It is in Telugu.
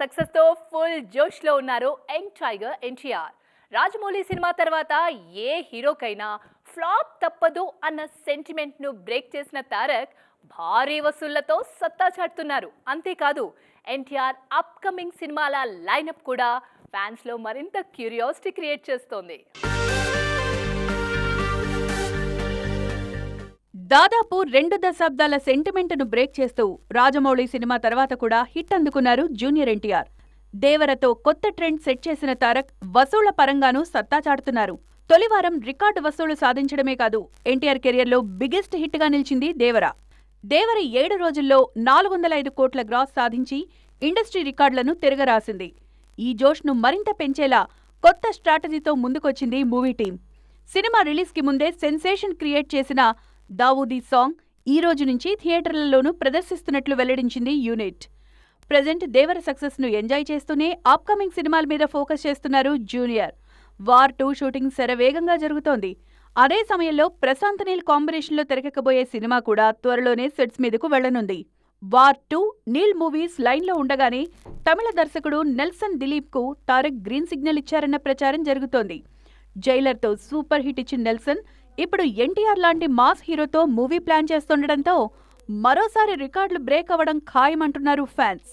సక్సెస్తో ఫుల్ జోష్లో ఉన్నారు యంగ్ టైగర్ ఎన్టీఆర్. రాజమౌళి సినిమా తర్వాత ఏ హీరోకైనా ఫ్లాప్ తప్పదు అన్న సెంటిమెంట్ను బ్రేక్ చేసిన తారక్ భారీ వసూళ్ళతో సత్తా చాటుతున్నారు. అంతేకాదు ఎన్టీఆర్ అప్కమింగ్ సినిమాల లైనప్ కూడా ఫ్యాన్స్లో మరింత క్యూరియాసిటీ క్రియేట్ చేస్తోంది. దాదాపు రెండు దశాబ్దాల సెంటిమెంట్ను బ్రేక్ చేస్తూ రాజమౌళి సినిమా తర్వాత కూడా హిట్ అందుకున్నారు జూనియర్ ఎన్టీఆర్. దేవరతో కొత్త ట్రెండ్ సెట్ చేసిన తారక్ వసూళ్ళ పరంగానూ సత్తా చాటుతున్నారు. తొలివారం రికార్డు వసూళ్ళు సాధించడమే కాదు ఎన్టీఆర్ కెరియర్లో బిగ్గెస్ట్ హిట్గా నిలిచింది దేవర. దేవర ఏడు రోజుల్లో నాలుగు వందల ఐదు కోట్ల గ్రాస్ సాధించి ఇండస్ట్రీ రికార్డులను తిరగరాసింది. ఈ జోష్ను మరింత పెంచేలా కొత్త స్ట్రాటజీతో ముందుకొచ్చింది మూవీ టీం సినిమా రిలీజ్కి ముందే సెన్సేషన్ క్రియేట్ చేసిన దావూదీ సాంగ్ ఈ రోజు నుంచి థియేటర్లలోనూ ప్రదర్శిస్తున్నట్లు వెల్లడించింది యూనిట్. ప్రజెంట్ దేవర సక్సెస్ను ఎంజాయ్ చేస్తూనే అప్కమింగ్ సినిమాల మీద ఫోకస్ చేస్తున్నారు జూనియర్. వార్ టూ షూటింగ్ శరవేగంగా జరుగుతోంది. అదే సమయంలో ప్రశాంత్ నీల్ కాంబినేషన్లో తెరకెక్కబోయే సినిమా కూడా త్వరలోనే సెట్స్ మీదకు వెళ్ళనుంది. వార్ టూ నీల్ మూవీస్ లైన్లో ఉండగానే తమిళ దర్శకుడు నెల్సన్ దిలీప్కు తారక్ గ్రీన్ సిగ్నల్ ఇచ్చారన్న ప్రచారం జరుగుతోంది. జైలర్తో సూపర్ హిట్ ఇచ్చిన నెల్సన్ ఇప్పుడు ఎన్టీఆర్ లాంటి మాస్ హీరోతో మూవీ ప్లాన్ చేస్తుండటంతో మరోసారి రికార్డులు బ్రేక్ అవ్వడం ఖాయమంటున్నారు ఫ్యాన్స్.